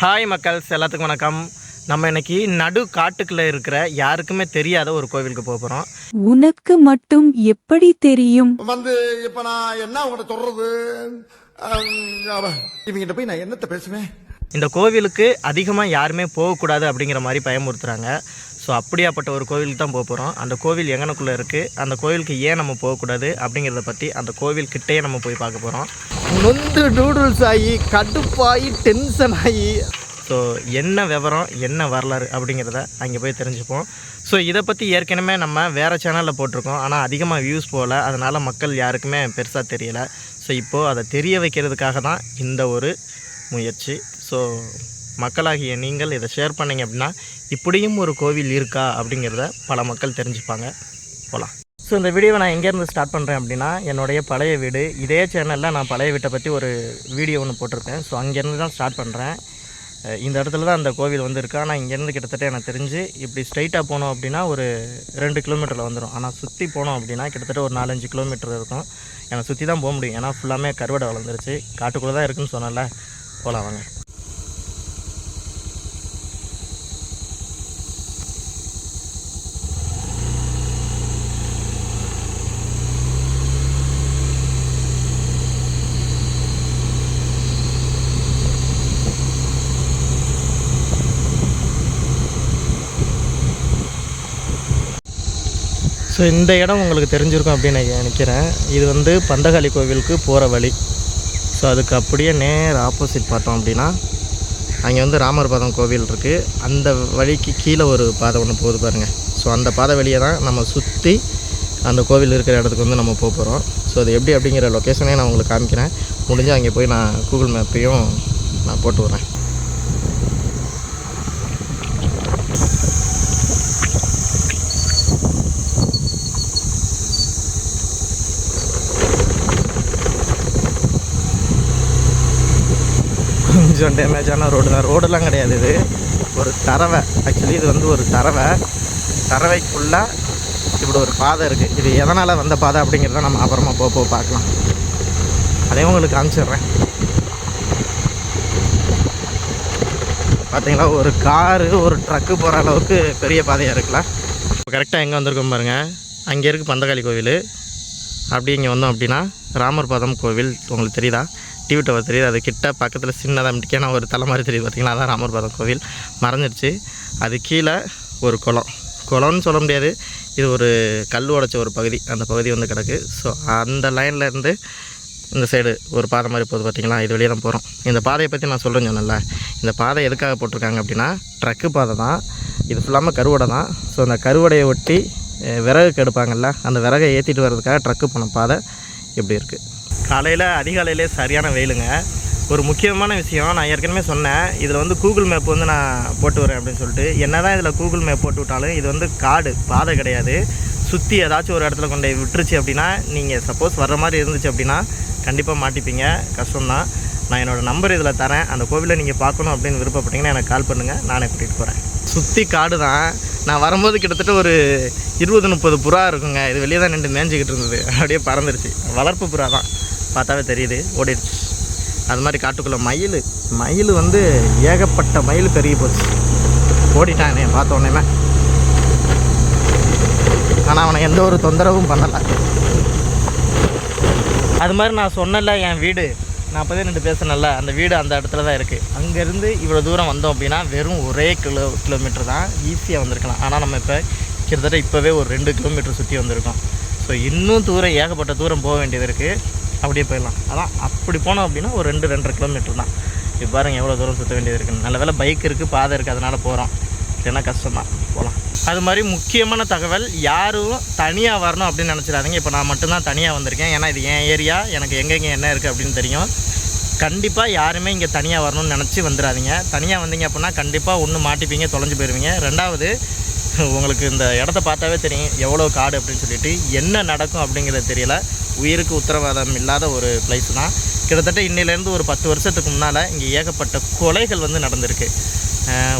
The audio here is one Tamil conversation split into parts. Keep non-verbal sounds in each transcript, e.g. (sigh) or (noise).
ஹாய் மக்கள்ஸ் எல்லாத்துக்கும் வணக்கம். நம்ம இன்னைக்கு நடு காட்டுக்குள்ளே இருக்கிற யாருக்குமே தெரியாத ஒரு கோவிலுக்கு போக போகிறோம் உனக்கு மட்டும் எப்படி தெரியும்? வந்து இப்ப நான் என்ன உங்கள்கிட்ட சொல்றது? இவங்கிட்ட போய் நான் என்னத்த பேசுவேன்? இந்த கோவிலுக்கு அதிகமாக யாருமே போகக்கூடாது அப்படிங்கிற மாதிரி பயமுறுத்துறாங்க. ஸோ அப்படியாப்பட்ட ஒரு கோவிலுக்கு தான் போக போகிறோம் அந்த கோவில் எங்கனக்குள்ளே இருக்குது அந்த கோவிலுக்கு ஏன் நம்ம போகக்கூடாது அப்படிங்கிறத பற்றி அந்த கோவில் கிட்டேயே நம்ம போய் பார்க்க போகிறோம் நொந்து நூடுல்ஸ் ஆகி கடுப்பாகி டென்ஷன் ஆகி. ஸோ என்ன விவரம் என்ன வரலாறு அப்படிங்கிறத அங்கே போய் தெரிஞ்சுப்போம். ஸோ இதை பற்றி ஏற்கனவே நம்ம வேறு சேனலில் போட்டிருக்கோம். ஆனால் அதிகமாக வியூஸ் போகல. அதனால் மக்கள் யாருக்குமே பெருசாக தெரியலை. ஸோ இப்போது அதை தெரிய வைக்கிறதுக்காக தான் இந்த ஒரு முயற்சி. ஸோ மக்களாகிய நீங்கள் இதை ஷேர் பண்ணீங்க அப்படின்னா இப்படியும் ஒரு கோவில் இருக்கா அப்படிங்கிறத பல மக்கள் தெரிஞ்சுப்பாங்க. போகலாம் ஸோ இந்த வீடியோவை நான் எங்கேருந்து ஸ்டார்ட் பண்ணுறேன் அப்படின்னா என்னுடைய பழைய வீடு. இதே சேனலில் நான் பழைய வீட்டை பற்றி ஒரு வீடியோ ஒன்று போட்டிருப்பேன். ஸோ அங்கேருந்து தான் ஸ்டார்ட் பண்ணுறேன் இந்த இடத்துல தான் அந்த கோவில் வந்து இருக்கு ஆனால் இங்கேருந்து கிட்டத்தட்ட எனக்கு தெரிஞ்சு இப்படி ஸ்ட்ரைட்டாக போனோம் அப்படின்னா ஒரு ரெண்டு கிலோமீட்டரில் வந்துடும் ஆனால் சுற்றி போனோம் அப்படின்னா கிட்டத்தட்ட ஒரு நாலஞ்சு கிலோமீட்டர் இருக்கும். எனக்கு சுற்றி தான் போக முடியும். ஏன்னா ஃபுல்லாமே கருவடை வளர்ந்துருச்சு. காட்டுக்குள்ளே தான் இருக்குன்னு சொன்னல போகலாம் வாங்க. ஸோ இந்த இடம் உங்களுக்கு தெரிஞ்சிருக்கும் அப்படின்னு நான் நினைக்கிறேன். இது வந்து பந்தகாளி கோவிலுக்கு போகிற வழி. ஸோ அதுக்கு அப்படியே நேர் ஆப்போசிட் பார்த்தோம் அப்படின்னா அங்கே வந்து ராமர் பாதம் கோவில் இருக்குது அந்த வழிக்கு கீழே ஒரு பாதை ஒன்று போகுது பாருங்கள் ஸோ அந்த பாதை வழியை தான் நம்ம சுற்றி அந்த கோவில் இருக்கிற இடத்துக்கு வந்து நம்ம போக போகிறோம் ஸோ அது எப்படி அப்படிங்கிற லொக்கேஷனே நான் உங்களுக்கு காமிக்கிறேன். முடிஞ்சால் அங்கே போய் நான் கூகுள் மேப்பையும் நான் போட்டு வரேன் கொஞ்சம் டேமேஜான ரோடு தான். ரோடெல்லாம் கிடையாது இது. ஒரு தரவை. ஆக்சுவலி இது வந்து ஒரு தரவை. தரவைக்குள்ளே இப்படி ஒரு பாதை இருக்குது இது எதனால் வந்த பாதை அப்படிங்கிறத நம்ம அப்புறமா போக போக பார்க்கலாம். அதையும் உங்களுக்கு காமிச்சிடுறேன். பார்த்தீங்களா ஒரு காரு ஒரு ட்ரக்கு போகிற அளவுக்கு பெரிய பாதையாக இருக்கலாம். இப்போ கரெக்டாக எங்கே வந்திருக்கோம் பாருங்கள் அங்கே இருக்குது பந்தகாளி கோவில். அப்படி இங்கே வந்தோம் அப்படின்னா ராமர் பாதம் கோவில். உங்களுக்கு தெரியுதா? டிவி டவர் தெரியுது. அது கிட்ட பக்கத்தில் சின்னதாக மிட்டிக்கான ஒரு தலை மாதிரி தெரியுது பார்த்தீங்களா அதான் ராமர் பாதம் கோவில். மறைஞ்சிருச்சு. அது கீழே ஒரு குளம். குளம்னு சொல்ல முடியாது. இது ஒரு கல் உடைச்ச ஒரு பகுதி. அந்த பகுதி வந்து கிடக்கு. ஸோ அந்த லைனில் இருந்து இந்த சைடு ஒரு பாதை மாதிரி போகுது பார்த்திங்களா இது வெளியே தான் போகிறோம் இந்த பாதையை பற்றி நான் சொல்கிறேன் சொன்னேன்ல. இந்த பாதை எதுக்காக போட்டிருக்காங்க அப்படின்னா ட்ரக்கு பாதை தான். இது ஃபுல்லாமல் கருவடை தான். ஸோ அந்த கருவடையை ஒட்டி விறகு கெடுப்பாங்கல்ல அந்த விறகை ஏற்றிட்டு வர்றதுக்காக ட்ரக்கு போன பாதை இப்படி இருக்குது காலையில் அதிகாலையிலே சரியான வெயிலுங்க. ஒரு முக்கியமான விஷயம் நான் ஏற்கனவே சொன்னேன். இதில் வந்து கூகுள் மேப் வந்து நான் போட்டு வரேன் அப்படின்னு சொல்லிட்டு. என்ன தான் இதில் கூகுள் மேப் போட்டு விட்டாலும் இது வந்து காடு பாதை கிடையாது. சுற்றி ஏதாச்சும் ஒரு இடத்துல கொண்டு போய் விட்டுருச்சு அப்படின்னா நீங்கள் சப்போஸ் வர்ற மாதிரி இருந்துச்சு அப்படின்னா கண்டிப்பாக மாட்டிப்பீங்க. கஷ்டம்தான். நான் என்னோடய நம்பர் இதில் தரேன். அந்த கோவிலை நீங்கள் பார்க்கணும் அப்படின்னு விருப்பப்பட்டீங்கன்னா எனக்கு கால் பண்ணுங்கள் நானே கூட்டிகிட்டு போகிறேன் சுற்றி காடு தான் நான் வரும்போது கிட்டத்தட்ட ஒரு இருபது முப்பது புறா இருக்குங்க. இது வெளியே தான் நின்று மேய்ஞ்சிக்கிட்டு இருந்தது. அப்படியே பறந்துருச்சு. வளர்ப்பு புறா தான் பார்த்தாவே தெரியுது. ஓடிடுச்சு. அது மாதிரி காட்டுக்குள்ளே மயில். மயில் வந்து ஏகப்பட்ட மயில் பெருகி போச்சு. ஓடிட்டான் பார்த்த உடனே ஆனால் அவனை எந்த ஒரு தொந்தரவும் பண்ணலை. அது மாதிரி நான் சொன்னல என் வீடு. நான் அப்போதே ரெண்டு பேசினேன்ல அந்த வீடு அந்த இடத்துல தான் இருக்குது அங்கேருந்து இவ்வளோ தூரம் வந்தோம் அப்படின்னா வெறும் ஒரே கிலோ கிலோமீட்டர் தான் ஈஸியாக வந்திருக்கலாம். ஆனால் நம்ம இப்போ கிட்டத்தட்ட இப்போவே ஒரு ரெண்டு கிலோமீட்டர் சுற்றி வந்திருக்கோம். ஸோ இன்னும் தூரம் ஏகப்பட்ட தூரம் போக வேண்டியது இருக்குது அப்படியே போயிடலாம். அதான் அப்படி போனோம் அப்படின்னா ஒரு ரெண்டு ரெண்டரை கிலோமீட்டர் தான். இப்போ பாருங்க எவ்வளோ தூரம் சுற்ற வேண்டியது இருக்குன்னு. நல்ல வேலை பைக் இருக்குது பாதை இருக்குது அதனால் போகிறோம் இல்லைன்னா கஷ்டம் தான் போகலாம் அது மாதிரி முக்கியமான தகவல் யாரும் தனியாக வரணும் அப்படின்னு நினச்சிடாதீங்க. இப்போ நான் மட்டும்தான் தனியாக வந்திருக்கேன். ஏன்னா இது என் ஏரியா எனக்கு எங்கெங்கே என்ன இருக்குது அப்படின்னு தெரியும். கண்டிப்பாக யாருமே இங்கே தனியாக வரணும்னு நினச்சி வந்துடாதீங்க. தனியாக வந்தீங்க அப்படின்னா கண்டிப்பாக ஒன்று மாட்டிப்பீங்க தொலைஞ்சு போயிடுவீங்க ரெண்டாவது உங்களுக்கு இந்த இடத்த பார்த்தாவே தெரியும் எவ்வளோ காடு அப்படின்னு சொல்லிட்டு என்ன நடக்கும் அப்படிங்கிறது தெரியல. உயிருக்கு உத்தரவாதம் இல்லாத ஒரு பிளேஸ் தான். கிட்டத்தட்ட இன்னிலேருந்து ஒரு பத்து வருஷத்துக்கு முன்னால் இங்கே ஏகப்பட்ட கொலைகள் வந்து நடந்திருக்கு.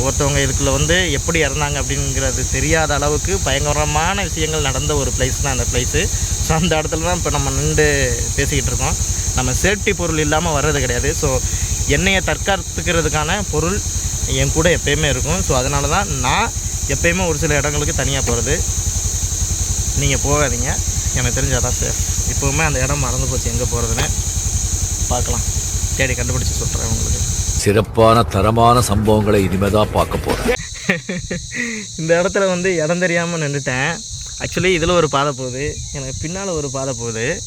ஒருத்தவங்க இதுக்குள்ளே வந்து எப்படி இறந்தாங்க அப்படிங்கிறது தெரியாத அளவுக்கு பயங்கரமான விஷயங்கள் நடந்த ஒரு பிளேஸ் தான் அந்த பிளேஸு ஸோ அந்த இடத்துல தான் இப்போ நம்ம நின்று பேசிக்கிட்டு இருக்கோம். நம்ம சேஃப்டி பொருள் இல்லாமல் வர்றது கிடையாது. ஸோ என்னையை தற்காத்துக்கிறதுக்கான பொருள் என் கூட எப்பயுமே இருக்கும். ஸோ அதனால தான் நான் எப்பயுமே ஒரு சில இடங்களுக்கு தனியாக போகிறது நீங்கள் போகாதீங்க. எனக்கு தெரிஞ்ச அதான் சேஃப் இப்போவுமே அந்த இடம் மறந்து போச்சு எங்கே போகிறதுன்னு பார்க்கலாம். தேடி கண்டுபிடிச்சி சொல்கிறேன் உங்களுக்கு. சிறப்பான தரமான சம்பவங்களை இனிமேதான் பார்க்க போறேன். (laughs) இந்த இடத்துல வந்து இடம் தெரியாமல் நின்றுட்டேன் ஆக்சுவலி இதில் ஒரு பாதை போகுது. எனக்கு பின்னால் ஒரு பாதை போகுது.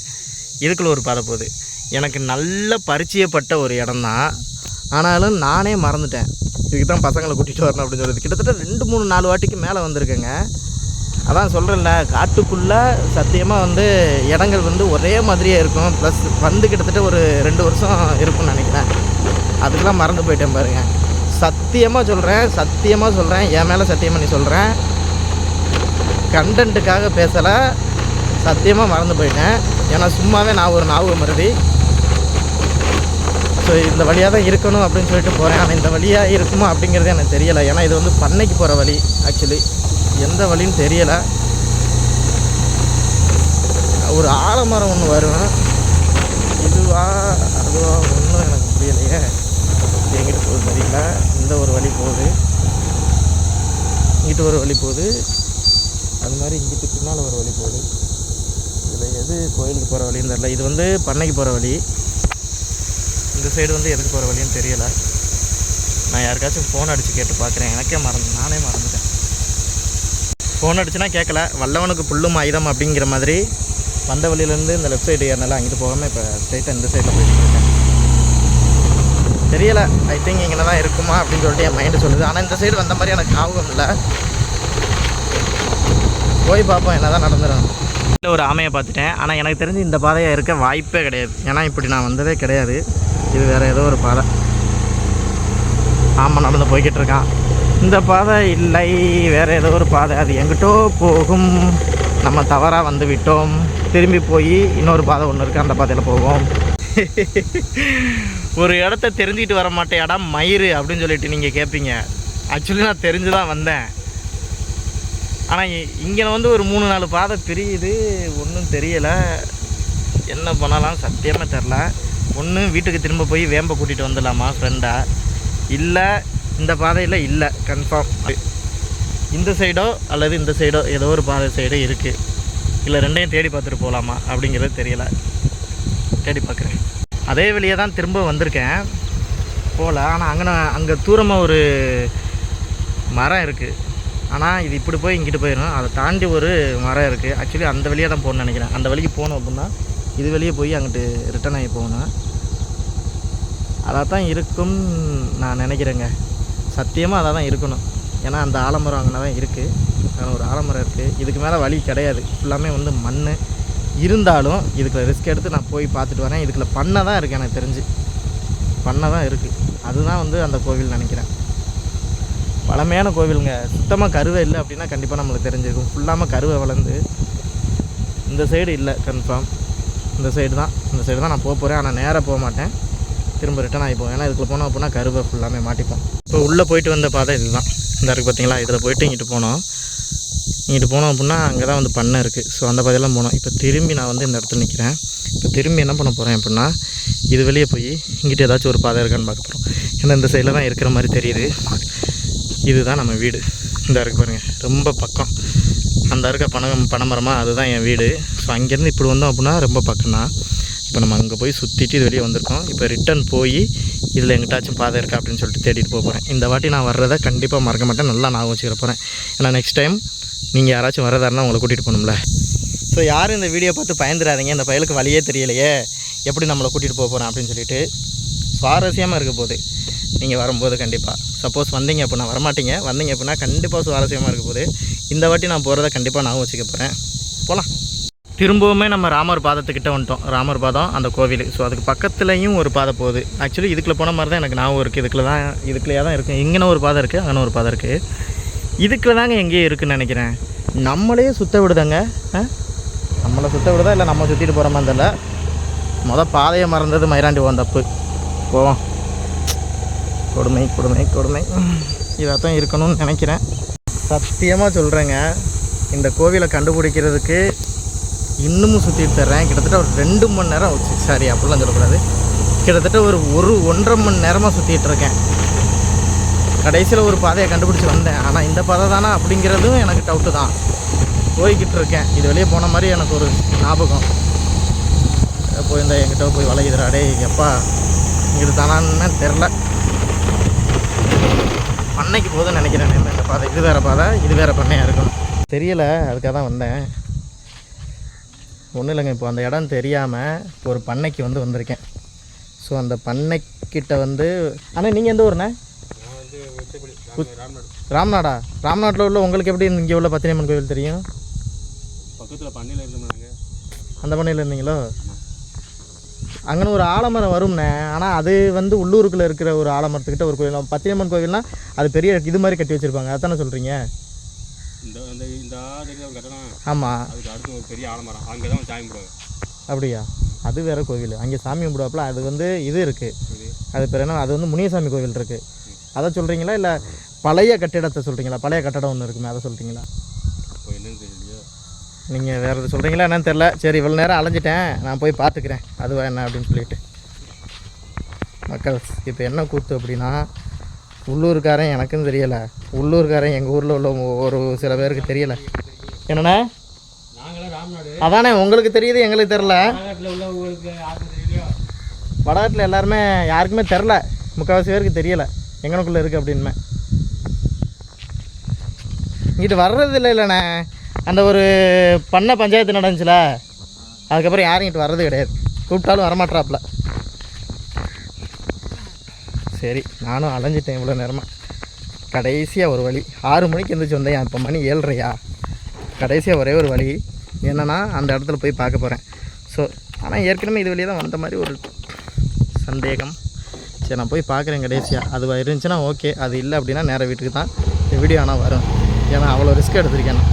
இதுக்குள்ள ஒரு பாதை போகுது. எனக்கு நல்ல பரிச்சயப்பட்ட ஒரு இடம் தான் ஆனாலும் நானே மறந்துட்டேன். இதுக்கு தான் பசங்களை கூட்டிகிட்டு வரணும் அப்படின்னு சொல்லுது கிட்டத்தட்ட ரெண்டு மூணு நாலு வாட்டிக்கு மேலே வந்திருக்கேங்க. அதான் சொல்கிறேன்ல காட்டுக்குள்ளே சத்தியமாக வந்து இடங்கள் வந்து ஒரே மாதிரியே இருக்கும். ப்ளஸ் வந்து கிட்டத்தட்ட ஒரு ரெண்டு வருஷம் இருக்கும்னு நினைக்கிறேன். அதுக்கெல்லாம் மறந்து போயிட்டேன் பாருங்கள் சத்தியமாக சொல்கிறேன் சத்தியமாக சொல்கிறேன் என் மேலே சத்தியம் பண்ணி சொல்கிறேன் கண்டென்ட்டுக்காக பேசலை. சத்தியமாக மறந்து போயிட்டேன். ஏன்னா சும்மாவே நான் ஒரு நாவு மருதி. ஸோ இந்த வழியாக தான் இருக்கணும் அப்படின்னு சொல்லிட்டு போகிறேன் ஆனால் இந்த வழியாக இருக்குமா அப்படிங்கிறது எனக்கு தெரியலை. ஏன்னா இது வந்து பண்ணைக்கு போகிற வழி ஆக்சுவலி எந்த வழின்னு தெரியலை. ஒரு ஆலமரம் ஒன்று வரும். இதுவா அதுவா ஒன்றும் எனக்கு புரியலையே. இது எங்கிட்டு போகுது தெரியல. இந்த ஒரு வழி போகுது. இங்கிட்டு ஒரு வழி போகுது. அது மாதிரி இங்கிட்டு பின்னால் ஒரு வழி போகுது. இதில் எது கோயிலுக்கு போகிற வழின்னு தெரில இது வந்து பண்ணைக்கு போகிற வழி. இந்த சைடு வந்து எதுக்கு போகிற வழியும் தெரியலை. நான் யாருக்காச்சும் ஃபோன் அடித்து கேட்டு பார்க்குறேன் எனக்கே மறந்து நானே மறந்துட்டேன். ஃபோன் அடிச்சுனா கேட்கல வல்லவனுக்கு புல்லும் ஆயுதம் அப்படிங்கிற மாதிரி வந்த வழியிலேருந்து இந்த லெஃப்ட் சைடு ஏறினால அங்கிட்டு போகாமல் இப்போ ஸ்ட்ரைட்டாக இந்த சைடில் போயிட்டு இருக்கேன். ஐ திங்க் இங்கே தான் இருக்குமா அப்படின்னு சொல்லிட்டு என் மைண்டு சொல்லுது. ஆனால் இந்த சைடு வந்த மாதிரி எனக்கு ஆகும் இல்லை. போய் பார்ப்போம் என்ன தான் நடந்துடும் ஒரு ஆமையை பார்த்துட்டேன். ஆனால் எனக்கு தெரிஞ்சு இந்த பாதையாக இருக்க வாய்ப்பே கிடையாது. ஏன்னா இப்படி நான் வந்ததே கிடையாது. இது வேறு ஏதோ ஒரு பாதை. ஆமாம் நடந்து போய்கிட்டு இருக்கான் இந்த பாதை இல்லை வேறு ஏதோ ஒரு பாதை. அது எங்கிட்டோ போகும். நம்ம தவறாக வந்து விட்டோம். திரும்பி போய் இன்னொரு பாதை ஒன்று இருக்குது அந்த பாதையில் போவோம். (laughs) ஒரு இடத்த தெரிஞ்சுக்கிட்டு வர மாட்டேயாடா மயிறு அப்படின்னு சொல்லிட்டு நீங்கள் கேட்பீங்க ஆக்சுவலி நான் தெரிஞ்சு தான் வந்தேன் ஆனால் இங்கே வந்து ஒரு மூணு நாலு பாதை பிரியுது. ஒன்றும் தெரியலை. என்ன பண்ணலாம் சத்தியமாக தெரில ஒன்று வீட்டுக்கு திரும்ப போய் வேம்பை கூட்டிகிட்டு வந்துடலாமா ஃப்ரெண்டாக இல்லை இந்த பாதையில் இல்லை கன்ஃபார்ம் இந்த சைடோ அல்லது இந்த சைடோ ஏதோ ஒரு பாதை சைடோ இருக்குது இல்லை ரெண்டையும் தேடி பார்த்துட்டு போகலாமா அப்படிங்கிறது தெரியல. தேடி பார்க்குறேன். அதே வழியாக தான் திரும்ப வந்திருக்கேன். போகல ஆனால் அங்கே அங்கே தூரமாக ஒரு மரம் இருக்குது ஆனால் இது இப்படி போய் இங்கிட்டு போயிடும். அதை தாண்டி ஒரு மரம் இருக்குது ஆக்சுவலி அந்த வழியாக தான் போகணும்னு நினைக்கிறேன். அந்த வழிக்கு போகணும் அப்படின்னா இது வெளியே போய் அங்கிட்டு ரிட்டர்ன் ஆகி போகணும். அதாக தான் இருக்கும் நான் நினைக்கிறேங்க. சத்தியமாக அதாக தான் இருக்கணும். ஏன்னா அந்த ஆலமரம் அங்கே தான் இருக்குது அங்கே ஒரு ஆலமரம் இருக்குது இதுக்கு மேலே வழி கிடையாது. ஃபுல்லாமே வந்து மண் இருந்தாலும் இதுக்குள்ள ரிஸ்க் எடுத்து நான் போய் பார்த்துட்டு வரேன். இதுக்குள்ள பண்ணை தான் இருக்குது எனக்கு தெரிஞ்சு. பண்ணை தான் இருக்குது அதுதான் வந்து அந்த கோவில் நினைக்கிறேன். பழமையான கோவிலுங்க. சுத்தமாக கருவை இல்லை அப்படின்னா கண்டிப்பாக நம்மளுக்கு தெரிஞ்சிருக்கும். ஃபுல்லாமல் கருவை வளர்ந்து இந்த சைடு இல்லை கன்ஃபார்ம் இந்த சைடு தான். இந்த சைடு தான் நான் போக போகிறேன் ஆனால் நேராக போக மாட்டேன். திரும்ப ரிட்டன் ஆகி போவேன். ஏன்னா இதுக்குள்ள போனோம் அப்படின்னா கருவை ஃபுல்லாமே மாட்டிப்போம். இப்போ உள்ளே போயிட்டு வந்த பாதை இதுதான். இந்த இருக்குது பார்த்தீங்களா இதில் போயிட்டு இங்கிட்டு போனோம். இங்கிட்டு போனோம் அப்படின்னா அங்கே தான் வந்து பண்ணை இருக்குது ஸோ அந்த பாதையெல்லாம் போனோம். இப்போ திரும்பி நான் வந்து இந்த இடத்துல நிற்கிறேன் இப்போ திரும்பி என்ன பண்ண போகிறேன் அப்படின்னா இது வெளியே போய் இங்கிட்டு ஏதாச்சும் ஒரு பாதை இருக்கான்னு பார்க்க போகிறோம் ஏன்னா இந்த சைடில் தான் இருக்கிற மாதிரி தெரியுது. இதுதான் நம்ம வீடு. இந்த இருக்கு பாருங்கள் ரொம்ப பக்கம். அந்த இருக்க பனம் பனைமரமாக அதுதான் என் வீடு. ஸோ அங்கேருந்து இப்படி வந்தோம் அப்படின்னா ரொம்ப பக்கம் தான் இப்போ நம்ம அங்கே போய் சுற்றிட்டு இது வெளியே வந்திருக்கோம். இப்போ ரிட்டன் போய் இதில் எங்கிட்டாச்சும் பாதை இருக்கா அப்படின்னு சொல்லிட்டு தேடிட்டு போக போகிறேன் இந்த வாட்டி நான் வர்றதை கண்டிப்பாக மறக்க மாட்டேன். நல்லா ஞாபகம் வச்சுக்கிற போகிறேன் ஏன்னா நெக்ஸ்ட் டைம் நீங்கள் யாராச்சும் வரதா இருந்தால் உங்களை கூட்டிகிட்டு போகணும்ல. ஸோ யாரும் இந்த வீடியோ பார்த்து பயந்துடாதீங்க இந்த பயலுக்கு வழியே தெரியலையே. எப்படி நம்மளை கூட்டிகிட்டு போக போகிறேன் அப்படின்னு சொல்லிட்டு சுவாரஸ்யமாக இருக்க போகுது. நீங்கள் வரும்போது கண்டிப்பாக சப்போஸ் வந்தீங்க அப்படின்னா வரமாட்டீங்க. வந்தீங்க அப்படின்னா கண்டிப்பாக சுவாரஸ்யமாக இருக்க போகுது. இந்த வாட்டி நான் போகிறத கண்டிப்பாக நான் வச்சுக்க போகிறேன் போகலாம் திரும்பவுமே நம்ம ராமர் பாதத்துக்கிட்ட வந்துட்டோம். ராமர் பாதம் அந்த கோவில். ஸோ அதுக்கு பக்கத்துலேயும் ஒரு பாதை போகுது. ஆக்சுவலி இதுக்குள்ளே போன மாதிரி தான் எனக்கு ஞாபகம் இருக்குது இதுக்குள்ள தான் இதுக்குள்ளேயே தான் இருக்குது இங்கே ஒரு பாதை இருக்குது அங்கே ஒரு பாதை இருக்குது இதுக்குள்ள தாங்க எங்கேயோ இருக்குதுன்னு நினைக்கிறேன். நம்மளே சுத்த விடுதாங்க. ஆ? நம்மளை சுத்த விடுதா? இல்லை நம்ம சுற்றிட்டு போகிற மாதிரி தெரியல மொதல் பாதையை மறந்தது மயிராண்டி போவோம் தப்பு. போவோம். கொடுமை கொடுமை கொடுமை. இதாக தான் இருக்கணும்னு நினைக்கிறேன். சத்தியமாக சொல்கிறேங்க இந்த கோவிலை கண்டுபிடிக்கிறதுக்கு இன்னமும் சுற்றிட்டு தர்றேன். கிட்டத்தட்ட ஒரு ரெண்டு மணி நேரம் ஆச்சு. சாரி அப்படிலாம் சொல்லக்கூடாது. கிட்டத்தட்ட ஒரு ஒரு ஒன்றரை மணி நேரமாக சுற்றிட்டு இருக்கேன். கடைசியில் ஒரு பாதையை கண்டுபிடிச்சி வந்தேன். ஆனால் இந்த பாதை தானே அப்படிங்கிறதும் எனக்கு டவுட்டு தான். போய்கிட்டு இருக்கேன். இது வெளியே போன மாதிரி எனக்கு ஒரு ஞாபகம். போய் இந்த என்கிட்ட போய் வளையுதுடா எப்பா இங்கிட்டு தானான்னு தெரில பண்ணைக்கு போதுன்னு நினைக்கிறேன் இந்த பாதை. இது வேறு பாதை இது வேறு பண்ணையாக இருக்கும். தெரியல அதுக்காக தான் வந்தேன். ஒன்றும் இல்லைங்க இப்போ அந்த இடம் தெரியாமல் ஒரு பண்ணைக்கு வந்து வந்திருக்கேன். ஸோ அந்த பண்ணைக்கிட்ட வந்து அண்ணா நீங்கள் எந்த ஊருண்ணே? ராம்நாடா? ராம்நாட்டில் உள்ள உங்களுக்கு எப்படி இங்கே உள்ள பத்தினியம்மன் கோவில் தெரியும்? பக்கத்தில் பண்ணையில் இருந்தோம்னாங்க. அந்த பண்ணையில் இருந்தீங்களோ? அங்கன ஒரு ஆலமரம் வரும்ண்ணே ஆனால் அது வந்து உள்ளூருக்குள்ளே இருக்கிற ஒரு ஆலமரத்துக்கிட்ட ஒரு கோயில். பத்தினியம்மன் கோவில்னா அது பெரிய இது மாதிரி கட்டி வச்சுருப்பாங்க. அதானே சொல்கிறீங்க ஆமாம் அங்கே அப்படியா? அது வேற கோவில். அங்கே சாமி கும்பிடுவாப்புல அது வந்து இது இருக்குது அது பேர் என்ன? அது வந்து முனியசாமி கோவில் இருக்குது அதை சொல்கிறீங்களா இல்லை பழைய கட்டிடத்தை சொல்கிறீங்களா பழைய கட்டடம் ஒன்று இருக்குமே அதை சொல்கிறீங்களா நீங்கள் வேறு எது சொல்கிறீங்களா என்னன்னு தெரில சரி இவ்வளோ நேரம் அலைஞ்சிட்டேன். நான் போய் பார்த்துக்கிறேன். அதுவா என்ன அப்படின்னு சொல்லிட்டு. மக்கள் இப்போ என்ன கூத்து அப்படின்னா உள்ளூர்காரன் எனக்கும் தெரியலை. உள்ளூர்காரன் எங்கள் ஊரில் உள்ள ஒரு சில பேருக்கு தெரியலை. என்னண்ணே? அதானே உங்களுக்கு தெரியுது எங்களுக்கு தெரில நாகத்தில் வடநாட்டில் எல்லாருமே யாருக்குமே தெரில முக்கால்வாசி பேருக்கு தெரியலை. எங்கனக்குள்ளே இருக்குது அப்படின்மே இங்கிட்டு வர்றது இல்லை இல்லைண்ணே. அந்த ஒரு பண்ண பஞ்சாயத்து நடந்துச்சுல அதுக்கப்புறம் யாரும் இங்கிட்டு வர்றது கிடையாது. கூப்பிட்டாலும் வரமாட்றாப்புல. சரி நானும் அலைஞ்சிட்டேன் இவ்வளோ நேரமாக கடைசியாக ஒரு வழி. ஆறு மணிக்கு எந்திரிச்சு வந்தேன். இப்போ மணி ஏழ்றையா கடைசியாக ஒரே ஒரு வழி. என்னென்னா அந்த இடத்துல போய் பார்க்க போகிறேன் ஸோ ஆனால் ஏற்கனவே இது வழியாக தான் வந்த மாதிரி ஒரு சந்தேகம். சரி நான் போய் பார்க்குறேன் கடைசியாக அது இருந்துச்சுன்னா ஓகே அது இல்லை அப்படின்னா நேராக வீட்டுக்கு தான். இந்த வீடியோ ஆனால் வரும். ஏன்னா அவ்வளோ ரிஸ்க் எடுத்திருக்கேன் நான்.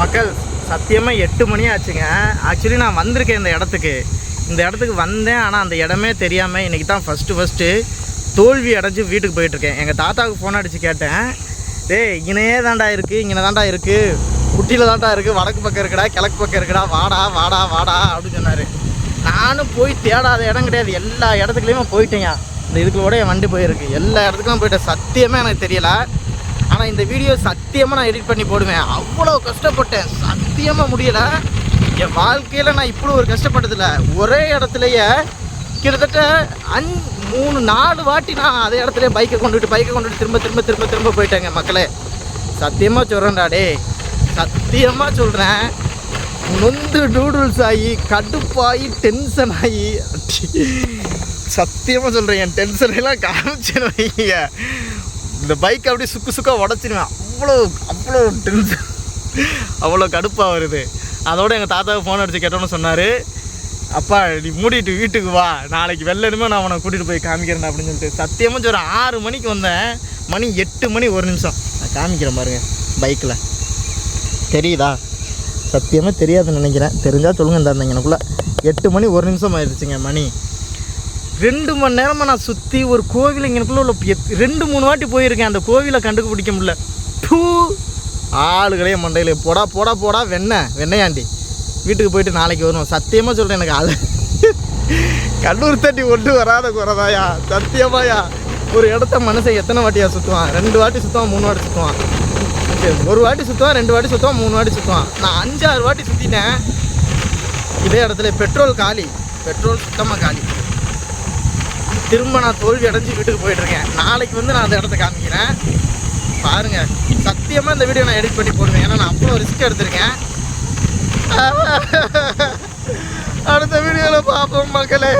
மக்கள் சத்தியமாக எட்டு மணி ஆச்சுங்க. ஆக்சுவலி நான் வந்திருக்கேன் இந்த இடத்துக்கு. இந்த இடத்துக்கு வந்தேன் ஆனால் அந்த இடமே தெரியாமல் இன்றைக்கி தான் ஃபஸ்ட்டு ஃபஸ்ட்டு தோல்வி அடைஞ்சு வீட்டுக்கு போயிட்டுருக்கேன் எங்கள் தாத்தாவுக்கு ஃபோன் அடித்து கேட்டேன். டேய் இங்கனே தாண்டா இருக்குது இங்கே தாண்டா இருக்குது குட்டியில் தாண்டா இருக்குது வடக்கு பக்கம் இருக்குடா கிழக்கு பக்கம் இருக்குடா வாடா வாடா வாடா அப்படின்னு சொன்னார். நானும் போய் தேடாத இடம் கிடையாது. எல்லா இடத்துக்குலையுமே போயிட்டேங்க. இந்த இதுக்குள்ளோட என் வண்டி போயிருக்கு. எல்லா இடத்துக்கும் போயிட்டேன். சத்தியமே எனக்கு தெரியலை. ஆனால் இந்த வீடியோ சத்தியமாக நான் எடிட் பண்ணி போடுவேன். அவ்வளோ கஷ்டப்பட்டேன். சத்தியமாக முடியலை. என் வாழ்க்கையில் நான் இப்படி ஒரு கஷ்டப்பட்டதில்ல. ஒரே இடத்துலையே கிட்டத்தட்ட அஞ் மூணு நாலு வாட்டி நான் அதே இடத்துல பைக்கை கொண்டுட்டு பைக்கை கொண்டுட்டு திரும்ப திரும்ப திரும்ப திரும்ப போயிட்டேங்க மக்களே. சத்தியமாக சொல்கிறேன்டா டே சத்தியமாக சொல்கிறேன் நொந்து நூடுல்ஸ் ஆகி கடுப்பாகி டென்ஷன் ஆகி. சத்தியமாக சொல்கிறேன் என் டென்ஷன் எல்லாம் காமிச்சேன்னு வைங்க இந்த பைக் அப்படியே சுக்கு சுக்காக உடச்சிடுவேன் அவ்வளோ அவ்வளோ டென்ஷன் அவ்வளோ கடுப்பாக வருது. அதோட எங்கள் தாத்தாவுக்கு ஃபோன் அடித்து கேட்டோன்னு சொன்னார். அப்பா நீ மூடிட்டு வீட்டுக்கு வா. நாளைக்கு வெள்ளனுமே நான் உனக்கு கூட்டிகிட்டு போய் காமிக்கிறேன் அப்படின்னு சொல்லிட்டு. சத்தியமாக ஒரு ஆறு மணிக்கு வந்தேன். மணி எட்டு மணி ஒரு நிமிஷம். நான் காமிக்கிறேன் பாருங்க பைக்கில் தெரியுதா? சத்தியமாக தெரியாதுன்னு நினைக்கிறேன். தெரிஞ்சால் சொல்லுங்கள் இந்த எனக்குள்ளே. எட்டு மணி ஒரு நிமிஷம் ஆயிடுச்சுங்க மணி. ரெண்டு மணி நேரமாக நான் சுற்றி ஒரு கோவில் இங்கனுக்குள்ள உள்ள ரெண்டு மூணு வாட்டி போயிருக்கேன். அந்த கோவிலை கண்டுபிடிக்க முடியல. டூ ஆளுகளே மண்டையில் போடா போடா போடா வெண்ணெய் வெண்ணையாண்டி. வீட்டுக்கு போயிட்டு நாளைக்கு வருவோம். சத்தியமாக சொல்கிறேன் எனக்கு அது கண்ணூர் தட்டி ஒன்று வராத குறதாயா சத்தியமாயா? ஒரு இடத்த மனசை எத்தனை வாட்டியா சுற்றுவான் ரெண்டு வாட்டி சுற்றுவான் மூணு வாட்டி சுற்றுவான் சரி, ஒரு வாட்டி சுற்றுவான் ரெண்டு வாட்டி சுற்றுவான் மூணு வாட்டி சுற்றுவான் நான் அஞ்சாறு வாட்டி சுற்றிட்டேன் இதே இடத்துல பெட்ரோல் காலி. பெட்ரோல் சுத்தமாக காலி. திரும்ப நான் தோல்வி அடைஞ்சு வீட்டுக்கு போயிட்டுருக்கேன். நாளைக்கு வந்து நான் அந்த இடத்த காமிக்கிறேன். பாருங்க சத்தியமாக இந்த வீடியோ நான் எடிட் பண்ணி போடுவேன். ஏன்னா நான் அவ்வளோ ரிஸ்க் எடுத்திருக்கேன். அடுத்த வீடியோவில் பார்ப்போம் மக்களே.